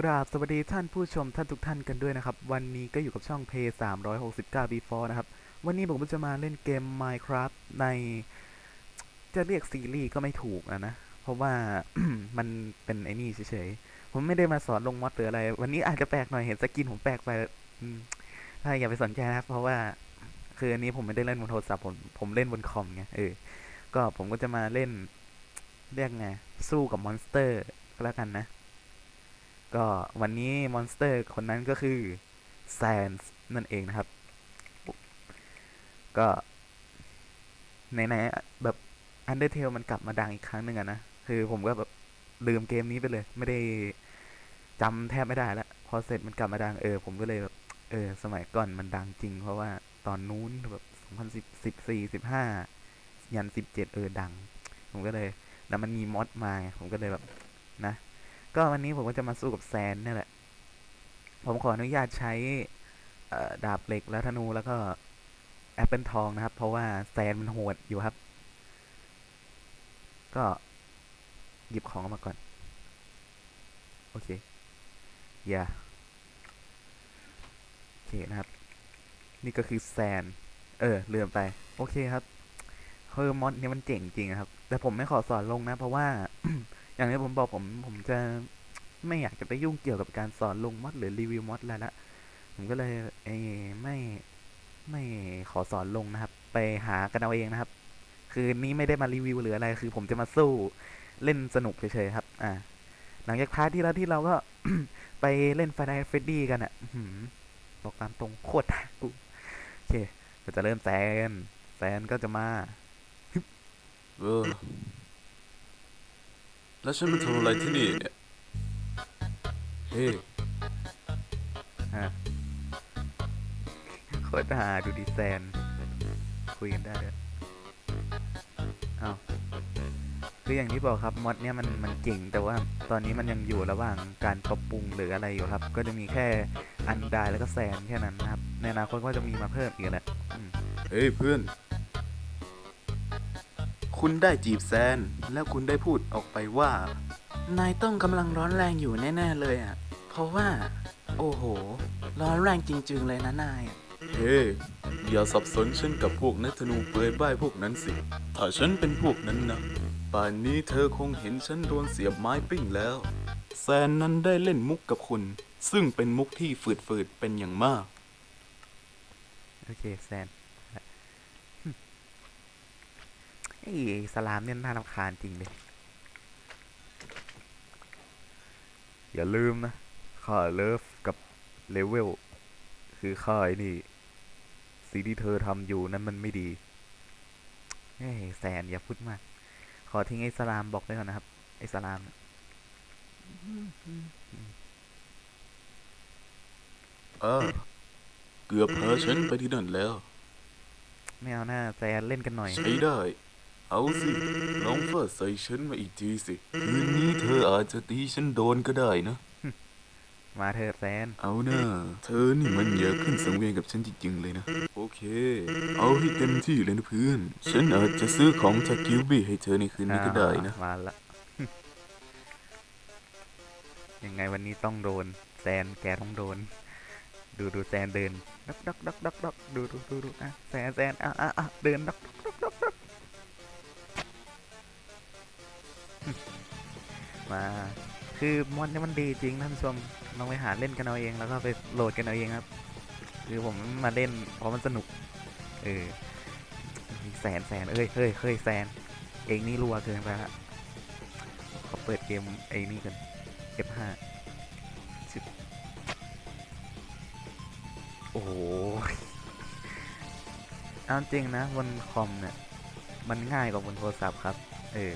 กราบสวัสดีท่านผู้ชมท่านทุกท่านกันด้วยนะครับ วันนี้ก็อยู่กับช่อง p 369 before นะครับ วันนี้ผมก็จะมาเล่นเกม Minecraft ในจะเรียกซีรีส์ก็ไม่ถูกอะนะ เพราะว่า มันเป็นไอ้นี่เฉยๆ ผมไม่ได้มาสอนลงมอดหรืออะไร วันนี้อาจจะแปลกหน่อยเห็นสกินผมแปลกไปถ้าอย่าไปสนใจนะครับ เพราะว่าคืออันนี้ผมไม่ได้เล่นบนโทรศัพท์ผมผมเล่นบนคอมไงเออก็ผมก็จะมาเล่นเรียกไงสู้กับมอนสเตอร์ก็แล้วกันนะ ก็วันนี้มอนสเตอร์คนนั้นก็คือแซนส์นั่นเองนะครับ ก็ไหนๆแบบ Undertale มันกลับมาดังอีกครั้งหนึ่งอะนะ คือผมก็แบบลืมเกมนี้ไปเลย ไม่ได้จำแทบไม่ได้ละพอเสร็จมันกลับมาดังเออ ผมก็เลยแบบเออ สมัยก่อนมันดังจริง เพราะว่าตอนนู้นแบบสองพันสิบสิบสี่สิบห้ายันสิบเจ็ดเออดัง ผมก็เลย แล้วมันมีมอดมา ผมก็เลยแบบนะ ก็วันนี้ผมก็จะมาสู้กับแซนนี่แหละ ผมขออนุญาตใช้ดาบเหล็กและธนูแล้วก็แอปเปิลทองนะครับ เพราะว่าแซนมันโหดอยู่ครับ ก็หยิบของออกมาก่อน โอเค อย่าโอเคนะครับ นี่ก็คือแซน เออลืมไป โอเคครับเฮอร์มอนเนี่ยมันเจ๋งจริงครับ แต่ผมไม่ขอสอนลงนะ เพราะว่า อย่างที่ผมบอกผมผมจะไม่อยากจะไปยุ่งเกี่ยวกับการสอนลงมอดหรือรีวิวมอดแล้วละผมก็เลยเอไม่ไม่ขอสอนลงนะครับ ไปหากันเอาเองนะครับ คือนี้ไม่ได้มารีวิวหรืออะไร คือผมจะมาสู้เล่นสนุกเฉยๆครับ อ่า หลังจากพาร์ทที่แล้วที่เราก็ไปเล่น f ฟ n เฟดดี้กันอะ่ะบอกตามตรงโคตรน่ากลัวโอเคเราจะเริ่มแซนแซนก็จะมาเออ แล้วฉันมาทำอะไรที่นี่เนี่ยเฮ้ฮะโคตรหาดูดีแซน คุยกันได้เลยอ้าวคืออย่างที่บอกครับมอดเนี่ยมันมันเก่งแต่ว่าตอนนี้มันยังอยู่ระหว่างการปรับปรุงหรืออะไรอยู่ครับ ก็จะมีแค่อันดายแล้วก็แซนแค่นั้นนะครับ ในอนาคตก็จะมีมาเพิ่มอีกแหละอืมเฮ้ยเพื่อน คุณได้จีบแซน แล้วคุณได้พูดออกไปว่า นายต้องกำลังร้อนแรงอยู่แน่ๆเลยอะ เพราะว่า โอ้โห ร้อนแรงจริง ๆ เลยนะนายอะเฮ้ยอย่าสับสนฉันกับพวกนักธนูเปลือยบ้ายพวกนั้นสิ ถ้าฉันเป็นพวกนั้นนะ ป่านนี้เธอคงเห็นฉันโดนเสียบไม้ปิ้งแล้ว แซนนั้นได้เล่นมุกกับคุณ ซึ่งเป็นมุกที่ฝืดๆเป็นอย่างมาก โอเคแซน ไอ้สลามเนี่ยน่ารำคาญจริงเลย อย่าลืมนะค่าเลิฟกับเลเวลคือค่าไอ้นี่สิ่งที่เธอทำอยู่นั้นมันไม่ดีเฮ้ยแซนอย่าพูดมาก ขอทิ้งไอ้สลามบอกไว้ก่อนนะครับ ไอ้สลามน่ะเออเกือบพาฉันไปที่นั่นแล้ว ไม่เอาหน้าแซนเล่นกันหน่อย ใช้ได้ เอาสิลองฟาดใส่ฉันมาอีกทีสิ คืนนี้เธออาจจะตีฉันโดนก็ได้นะ มาเถอะแซน เอาหน้า เธอนี่มันอยากขึ้นสังเวียนกับฉันจริงๆเลยนะ โอเค เอาให้เต็มที่เลยนะเพื่อน ฉันอาจจะซื้อของจากกิวบี้ให้เธอในคืนนี้ก็ได้นะอ่ามาละ ยังไงวันนี้ต้องโดน แซนแกต้องโดน ดูดูแซนเดินดักดักดักดักดักดูดูดูดูอะแซนแซนอะอะอะเดินดักดักดักดัก มา คือมอนนี่มันดีจริงท่านผู้ชมลองไปหาเล่นกันเอาเอง แล้วก็ไปโหลดกันเอาเองครับ คือผมมาเล่นเพราะมันสนุก เออแซนแซนเอ้ยเฮ้ยเฮ้ยแซนเองนี่รัวเกินไปละขอเปิดเกมไอ้นี่กัน F5 ชิบโอ้โหเอาจริงนะบนคอมเนี่ย มันง่ายกว่าบนโทรศัพท์ครับ เออ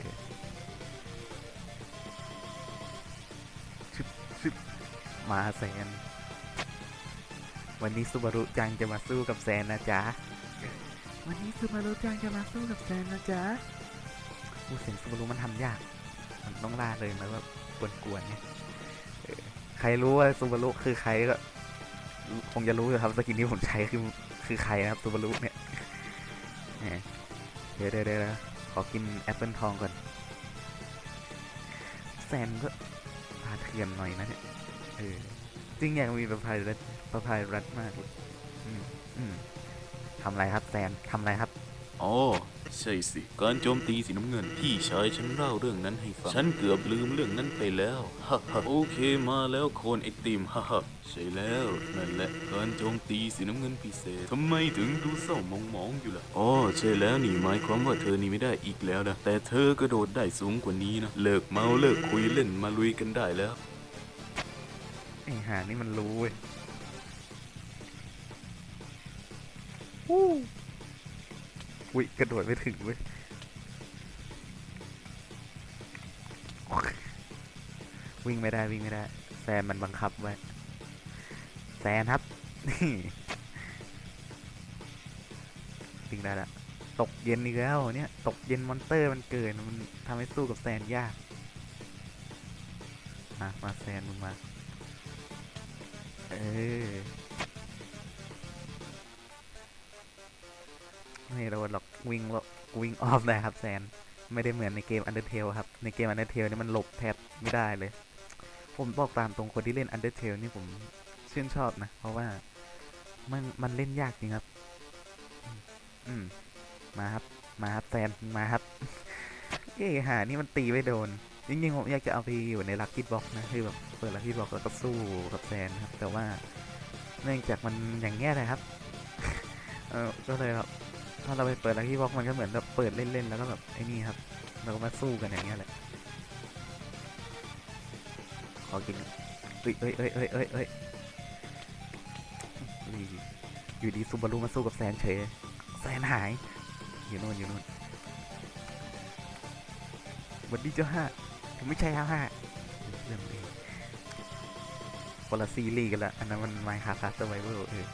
มาแซน วันนี้ซูบารุจังจะมาสู้กับแซนนะจ๊ะ วันนี้ซูบารุจังจะมาสู้กับแซนนะจ๊ะอูเสียงซูบารุมันทำยาก มันต้องล่าเลยแล้วแบบกวนๆเนี่ยเออใครรู้ว่าซูบารุคือใครก็คงจะรู้อยู่ครับสกินที่ผมใช้คือคือใครนะครับซูบารุเนี่ยแหมเดี๋ยวเดี๋ยวเดี๋ยวขอกินแอปเปิลทองก่อน แซนก็พาเถื่อนหน่อยนะเนี่ย เออจริงอยากมีประพายรัดประพายรัดมากเลยอืมอืมทำอะไรครับแซนทำอะไรครับ อ๋อใช่สิ การโจมตีสีน้ำเงินพี่ชายฉันเล่าเรื่องนั้นให้ฟัง ฉันเกือบลืมเรื่องนั้นไปแล้วฮ่าฮ่าโอเคมาแล้วโคนไอติมฮ่าฮ่าใช่แล้วนั่นแหละการโจมตีสีน้ำเงินพิเศษทำไมถึงดูเศร้ามองมองๆอยู่ล่ะอ๋อใช่แล้วนี่หมายความว่าเธอนี่ไม่ได้อีกแล้วนะแต่เธอกระโดดได้สูงกว่านี้นะเลิกเมาเลิกคุยเล่นมาลุยกันได้แล้ว ไอ้หานี่มันรู้เว้ยวู้อุ้ยกระโดดไม่ถึงเว้ยวิ่งไม่ได้วิ่งไม่ได้ แซนมันบังคับไว้ แซนครับ นี่วิ่งได้ละตกเย็นอีกแล้วเนี่ยตกเย็นมอนเตอร์มันเกินมันทำให้สู้กับแซนยากมามาแซนมึงมา เออไม่โดนหรอกวิ่งหรอกวิ่งออฟได้ครับแซน ไม่ได้เหมือนในเกม Undertale ครับ ในเกม Undertale นี่มันหลบแทบไม่ได้เลย ผมบอกตามตรงคนที่เล่น Undertale นี่ผมชื่นชอบนะ เพราะว่ามันมันเล่นยากจริงครับมอืมมาครับ มาครับแซนมาครับเอ้หานี่มันตีไม่โดน จริงๆผมอยากจะเอาไปอยู่ในลักกี้บ็อกนะคือแบบเปิดลักกี้บ็อกแล้วก็สู้กับแซนครับ แต่ว่าเนื่องจากมันอย่างเงี้ยเลยครับเออก็เลยแบบถ้าเราไปเปิดลักกี้บ็อกมันก็เหมือนแบบเปิดเล่นๆแล้วก็แบบไอ้นี่ครับเราก็มาสู้กันอย่างเงี้ยแหละขอกินเอ้ยเอ้ยเอ้ยเอ้ยเอ้ยเอ้ยอยู่ดีซูบารุมาสู้กับแซนเฉยแซนหายอยู่นู่นอยู่นู่นวันดีเจ้าห้า ผมไม่ใช่ห้าห้าเรื่องเองคนละซีรีส์กันละอันนั้นมัน Minecraft Survival เออ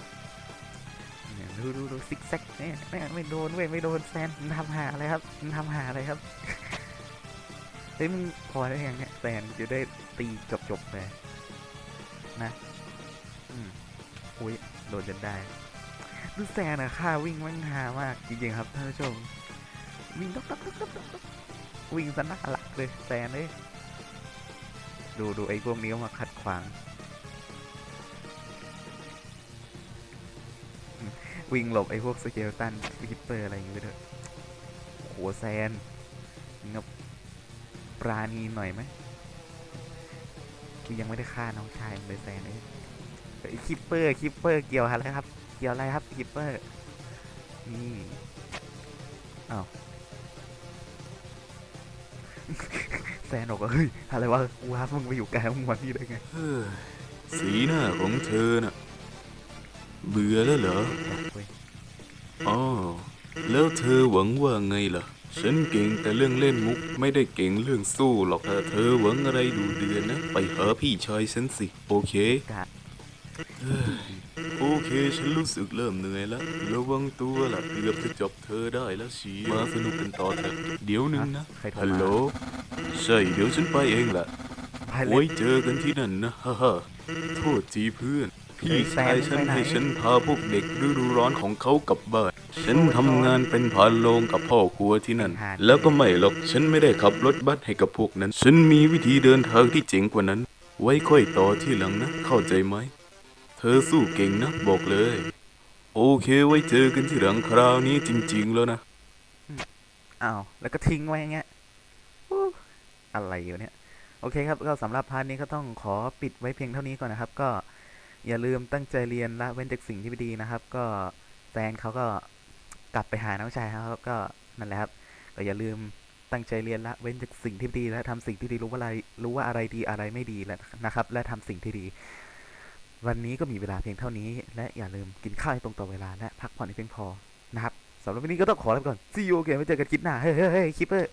เนี่ยดูดูดูซิกแซกเนี่ยไม่ไม่โดนเว้ยไม่โดนแซนมันทำหาอะไรครับมันทำหาอะไรครับเฮ้ยมึงพอได้ยังเนี่ยแซนจะได้ตีจบจบๆไปนะอืมอุ้ยโดนจนได้ดูแซนอะค่าวิ่งมันหามากจริงๆครับท่านผู้ชมวิ่งต๊อกต๊อกต๊อกต๊อกต๊อกต๊อก วิ่งสนักหลักเลยแซนเลยดูดูไอ้พวกนี้มาขัดขวาง วิ่งหลบไอ้พวกสเกลตันคิปเปอร์อะไรอย่างเงี้ยเถอะโหแซนงับปราณีหน่อยไหมกูยังไม่ได้ฆ่าน้องชายเลยแซนเลยไอ้คิปเปอร์คิปเปอร์เกี่ยวอะไรครับ เกี่ยวอะไรครับคิปเปอร์นี่อ้าว แซนบอกว่าเฮ้ยอะไรวะว้ามึงไปอยู่ไกลมึงมาที่ได้ไง เฮ้ยสีหน้าของเธอน่ะ เบื่อแล้วเหรอเว้ยอ๋อแล้วเธอหวังว่าไงล่ะ ฉันเก่งแต่เรื่องเล่นมุกไม่ได้เก่งเรื่องสู้หรอกถ้าเธอหวังอะไรดูเดือนนะ ไปหาพี่ชายฉันสิ โอเคกะ โอเค ฉันรู้สึกเริ่มเหนื่อยแล้ว ระวังตัวล่ะเกือบจะจับเธอได้แล้วชีมาสนุกกันต่อเถอะเดี๋ยวหนึงนะ ใครโทรฮัลมาโหล ใช่ เดี๋ยวฉันไปเองแหละ ไปเลไว้ย เจอกันที่นั่นนะฮ่าฮ่าโทษทีเพื่อน พี่ชายฉันไปไหนให้ฉันพาพวกเด็กฤดูร้อนของเขากลับบ้าน ฉันทำงานเป็นพานโรงกับพ่อครัวที่นั่น แล้วก็ไม่หรอก ฉันไม่ได้ขับรถบัสให้กับพวกนั้น ฉันมีวิธีเดินทางที่เจ๋งกว่านั้น ไว้ค่อยต่อที่หลังนะ เข้าใจไหมเธ อสู้เก่งนะ บอกเลย โอเคไว้เจอกันที่หลังคราวนี้จริง ๆ แล้วนะ อ้าว แล้วก็ทิ้งไว้อย่างเงี้ยอะไรอยู่เนี่ย โอเคครับ ก็สำหรับพาร์ทนี้ก็ต้องขอปิดไว้เพียงเท่านี้ก่อนนะครับ ก็อย่าลืมตั้งใจเรียนละเว้นจากสิ่งที่ไม่ดีนะครับ ก็แฟนเขาก็กลับไปหาน้องชายครับ ก็นั่นแหละครับ ก็อย่าลืมตั้งใจเรียนละเว้นจากสิ่งที่ไม่ดีและทำสิ่งที่ดีรู้ว่าอะไรรู้ว่าอะไรดีอะไรไม่ดีแล้วนะครับ และทำสิ่งที่ดี วันนี้ก็มีเวลาเพียงเท่านี้ และอย่าลืมกินข้าวให้ตรงต่อเวลาและพักผ่อนให้เพียงพอนะครับสำหรับวันนี้ก็ต้องขอลาไปก่อน see you โอเคไว้เจอกันคลิปหน้า เฮ้ยเฮ้ยเฮ้ยคิปเปอร์